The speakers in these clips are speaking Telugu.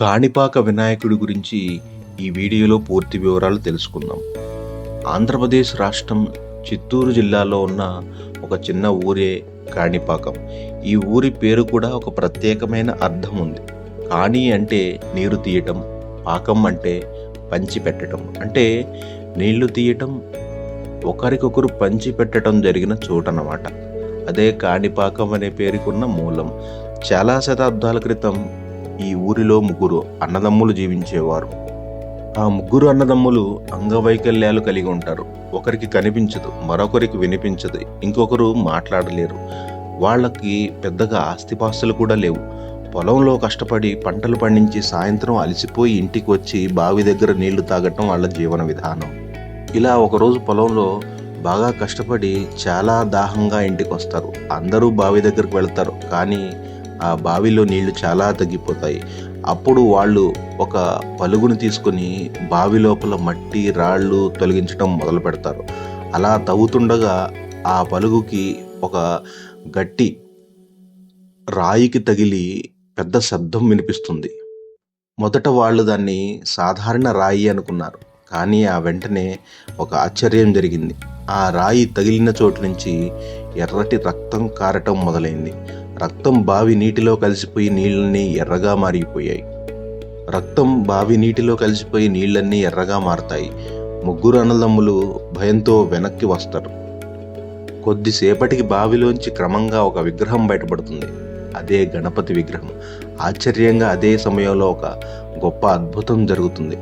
కాణిపాక వినాయకుడి గురించి ఈ వీడియోలో పూర్తి వివరాలు తెలుసుకుందాం. ఆంధ్రప్రదేశ్ రాష్ట్రం చిత్తూరు జిల్లాలో ఉన్న ఒక చిన్న ఊరే కాణిపాకం. ఈ ఊరి పేరు కూడా ఒక ప్రత్యేకమైన అర్థం ఉంది. కాణి అంటే నీరు తీయటం పాకం అంటే పంచి పెట్టడం అంటే నీళ్ళు తీయటం ఒకరికొకరు పంచి పెట్టడం జరిగిన చోటనమాట అదే కాణిపాకం అనే పేరుకున్న మూలం. చాలా శతాబ్దాల క్రితం ఈ ఊరిలో ముగ్గురు అన్నదమ్ములు జీవించేవారు. ఆ ముగ్గురు అన్నదమ్ములు అంగవైకల్యాలు కలిగి ఉంటారు. ఒకరికి కనిపించదు మరొకరికి వినిపించదు ఇంకొకరు మాట్లాడలేరు. వాళ్ళకి పెద్దగా ఆస్తిపాస్తులు కూడా లేవు. పొలంలో కష్టపడి పంటలు పండించి సాయంత్రం అలసిపోయి ఇంటికి వచ్చి బావి దగ్గర నీళ్ళు తాగటం వాళ్ళ జీవన విధానం. ఇలా ఒకరోజు పొలంలో బాగా కష్టపడి చాలా దాహంగా ఇంటికి వస్తారు అందరూ బావి దగ్గరికి వెళ్తారు. కానీ ఆ బావిలో నీళ్ళు చాలా తగ్గిపోతాయి. అప్పుడు వాళ్ళు ఒక పలుగును తీసుకొని బావి లోపల మట్టి రాళ్ళు తొలగించడం మొదలు పెడతారు. అలా తవ్వుతుండగా ఆ పలుగుకి ఒక గట్టి రాయికి తగిలి పెద్ద శబ్దం వినిపిస్తుంది. మొదట వాళ్ళు దాన్ని సాధారణ రాయి అనుకున్నారు. కానీ ఆ వెంటనే ఒక ఆశ్చర్యం జరిగింది. ఆ రాయి తగిలిన చోటు నుంచి ఎర్రటి రక్తం కారటం మొదలైంది. రక్తం బావి నీటిలో కలిసిపోయి నీళ్ళన్నీ ఎర్రగా మారిపోయాయి. రక్తం బావి నీటిలో కలిసిపోయి నీళ్ళన్నీ ఎర్రగా మారతాయి. ముగ్గురు అన్నదమ్ములు భయంతో వెనక్కి వస్తారు. కొద్దిసేపటికి బావిలోంచి క్రమంగా ఒక విగ్రహం బయటపడుతుంది. అదే గణపతి విగ్రహం. ఆశ్చర్యంగా అదే సమయంలో ఒక గొప్ప అద్భుతం జరుగుతుంది.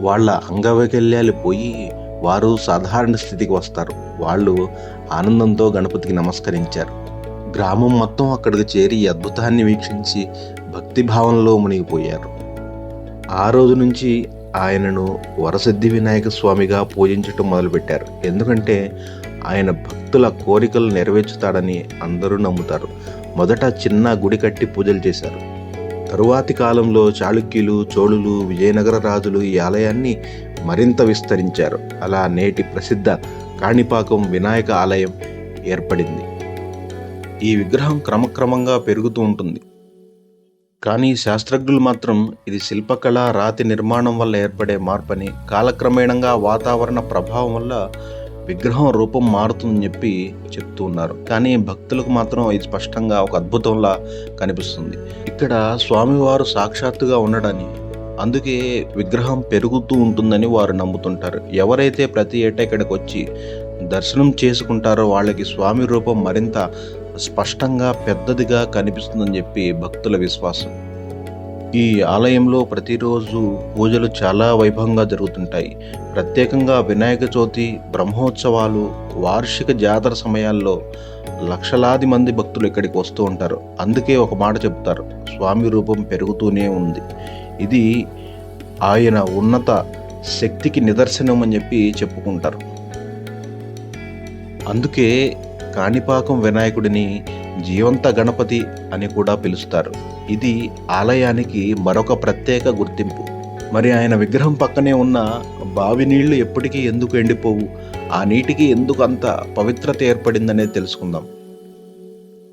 వాళ్ళ అంగవైకల్యాలు పోయి వారు సాధారణ స్థితికి వస్తారు. వాళ్ళు ఆనందంతో గణపతికి నమస్కరించారు. గ్రామం మొత్తం అక్కడికి చేరి ఈ అద్భుతాన్ని వీక్షించి భక్తి భావంలో మునిగిపోయారు. ఆ రోజు నుంచి ఆయనను వరసిద్ధి వినాయక స్వామిగా పూజించటం మొదలుపెట్టారు. ఎందుకంటే ఆయన భక్తుల కోరికలు నెరవేర్చుతాడని అందరూ నమ్ముతారు. మొదట చిన్న గుడి కట్టి పూజలు చేశారు. తరువాతి కాలంలో చాళుక్యులు చోళులు విజయనగర రాజులు ఈ ఆలయాన్ని మరింత విస్తరించారు. అలా నేటి ప్రసిద్ధ కాణిపాకం వినాయక ఆలయం ఏర్పడింది. ఈ విగ్రహం క్రమక్రమంగా పెరుగుతూ ఉంటుంది. కానీ శాస్త్రజ్ఞులు మాత్రం ఇది శిల్పకళ రాతి నిర్మాణం వల్ల ఏర్పడే మార్పని కాలక్రమేణంగా వాతావరణ ప్రభావం వల్ల విగ్రహం రూపం మారుతుందని చెప్పి చెప్తూ ఉన్నారు. కానీ భక్తులకు మాత్రం ఇది స్పష్టంగా ఒక అద్భుతంలా కనిపిస్తుంది. ఇక్కడ స్వామివారు సాక్షాత్తుగా ఉండడని అందుకే విగ్రహం పెరుగుతూ ఉంటుందని వారు నమ్ముతుంటారు. ఎవరైతే ప్రతి ఏటా ఇక్కడికి వచ్చి దర్శనం చేసుకుంటారో వాళ్ళకి స్వామి రూపం మరింత స్పష్టంగా పెద్దదిగా కనిపిస్తుందని చెప్పి భక్తుల విశ్వాసం. ఈ ఆలయంలో ప్రతిరోజు పూజలు చాలా వైభవంగా జరుగుతుంటాయి. ప్రత్యేకంగా వినాయక చవితి బ్రహ్మోత్సవాలు వార్షిక జాతర సమయాల్లో లక్షలాది మంది భక్తులు ఇక్కడికి వస్తూ ఉంటారు. అందుకే ఒక మాట చెప్తారు. స్వామి రూపం పెరుగుతూనే ఉంది. ఇది ఆయన ఉన్నత శక్తికి నిదర్శనం అని చెప్పి చెప్పుకుంటారు. అందుకే కాణిపాకం వినాయకుడిని జీవంత గణపతి అని కూడా పిలుస్తారు. ఇది ఆలయానికి మరొక ప్రత్యేక గుర్తింపు. మరి ఆయన విగ్రహం పక్కనే ఉన్న బావి నీళ్ళు ఎప్పటికీ ఎందుకు ఎండిపోవు? ఆ నీటికి ఎందుకు అంత పవిత్రత ఏర్పడిందనేది తెలుసుకుందాం.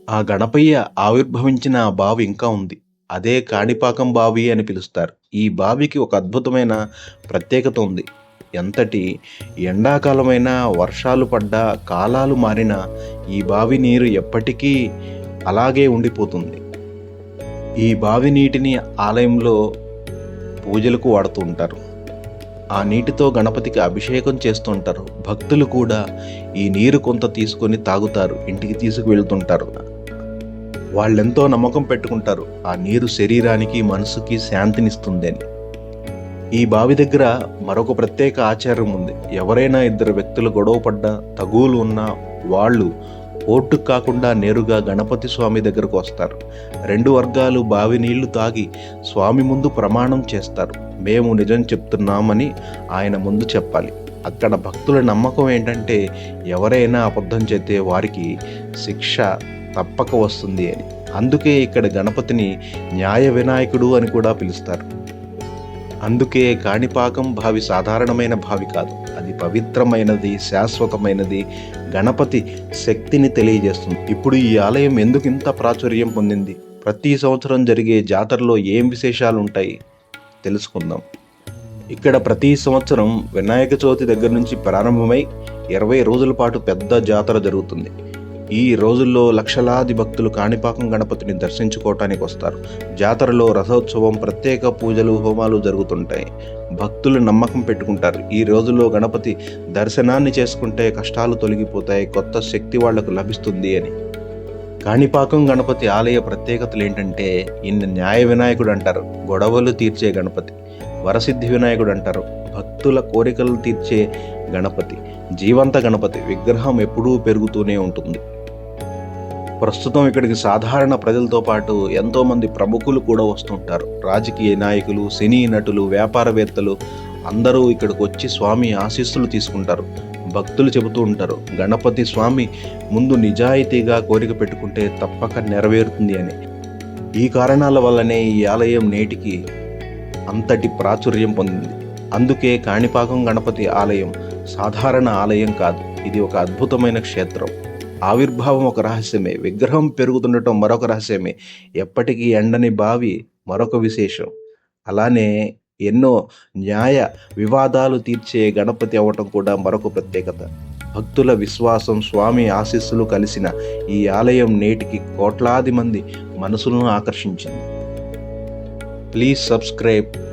ఆ గణపయ్య ఆవిర్భవించిన ఆ బావి ఇంకా ఉంది. అదే కాణిపాకం బావి అని పిలుస్తారు. ఈ బావికి ఒక అద్భుతమైన ప్రత్యేకత ఉంది. ఎంతటి ఎండాకాలమైన వర్షాలు పడ్డా కాలాలు మారినా ఈ బావి నీరు ఎప్పటికీ అలాగే ఉండిపోతుంది. ఈ బావి నీటిని ఆలయంలో పూజలకు వాడుతూ ఉంటారు. ఆ నీటితో గణపతికి అభిషేకం చేస్తుంటారు భక్తులు కూడా ఈ నీరు కొంత తీసుకొని తాగుతారు ఇంటికి తీసుకువెళ్తుంటారు. వాళ్ళెంతో నమ్మకం పెట్టుకుంటారు. ఆ నీరు శరీరానికి మనసుకి శాంతినిస్తుంది అని ఈ బావి దగ్గర మరొక ప్రత్యేక ఆచారం ఉంది. ఎవరైనా ఇద్దరు వ్యక్తులు గొడవ పడ్డా తగువులు ఉన్నా వాళ్ళు ఓటు కాకుండా నేరుగా గణపతి స్వామి దగ్గరకు వస్తారు. రెండు వర్గాలు బావి నీళ్ళు తాగి స్వామి ముందు ప్రమాణం చేస్తారు. మేము నిజం చెప్తున్నామని ఆయన ముందు చెప్పాలి. అక్కడ భక్తుల నమ్మకం ఏంటంటే ఎవరైనా అబద్ధం చేస్తే వారికి శిక్ష తప్పక వస్తుంది అని. అందుకే ఇక్కడ గణపతిని న్యాయ వినాయకుడు అని కూడా పిలుస్తారు. అందుకే కాణిపాకం భావి సాధారణమైన భావి కాదు. అది పవిత్రమైనది శాశ్వతమైనది గణపతి శక్తిని తెలియజేస్తుంది. ఇప్పుడు ఈ ఆలయం ఎందుకు ఇంత ప్రాచుర్యం పొందింది? ప్రతి సంవత్సరం జరిగే జాతరలో ఏం విశేషాలు ఉంటాయి తెలుసుకుందాం. ఇక్కడ ప్రతి సంవత్సరం వినాయక చవితి దగ్గర నుంచి ప్రారంభమై ఇరవై రోజుల పాటు పెద్ద జాతర జరుగుతుంది. ఈ రోజుల్లో లక్షలాది భక్తులు కాణిపాకం గణపతిని దర్శించుకోవటానికి వస్తారు. జాతరలో రథోత్సవం ప్రత్యేక పూజలు హోమాలు జరుగుతుంటాయి. భక్తులు నమ్మకం పెట్టుకుంటారు. ఈ రోజుల్లో గణపతి దర్శనాన్ని చేసుకుంటే కష్టాలు తొలగిపోతాయి కొత్త శక్తి వాళ్ళకు లభిస్తుంది అని. కాణిపాకం గణపతి ఆలయ ప్రత్యేకతలు ఏంటంటే ఈయన న్యాయ వినాయకుడు అంటారు గొడవలు తీర్చే గణపతి. వరసిద్ధి వినాయకుడు అంటారు భక్తుల కోరికలు తీర్చే గణపతి. జీవంత గణపతి విగ్రహం ఎప్పుడూ పెరుగుతూనే ఉంటుంది. ప్రస్తుతం ఇక్కడికి సాధారణ ప్రజలతో పాటు ఎంతోమంది ప్రముఖులు కూడా వస్తుంటారు. రాజకీయ నాయకులు సినీ నటులు వ్యాపారవేత్తలు అందరూ ఇక్కడికి వచ్చి స్వామి ఆశీస్సులు తీసుకుంటారు. భక్తులు చెబుతూ ఉంటారు గణపతి స్వామి ముందు నిజాయితీగా కోరిక పెట్టుకుంటే తప్పక నెరవేరుతుంది అని. ఈ కారణాల వల్లనే ఈ ఆలయం నేటికి అంతటి ప్రాచుర్యం పొందింది. అందుకే కాణిపాకం గణపతి ఆలయం సాధారణ ఆలయం కాదు ఇది ఒక అద్భుతమైన క్షేత్రం. ఆవిర్భావం ఒక రహస్యమే విగ్రహం పెరుగుతుండటం మరొక రహస్యమే. ఎప్పటికీ ఎండని బావి మరొక విశేషం. అలానే ఎన్నో న్యాయ వివాదాలు తీర్చే గణపతి అవ్వటం కూడా మరొక ప్రత్యేకత. భక్తుల విశ్వాసం స్వామి ఆశీస్సులు కలిసిన ఈ ఆలయం నేటికి కోట్లాది మంది మనసులను ఆకర్షించింది. Please subscribe.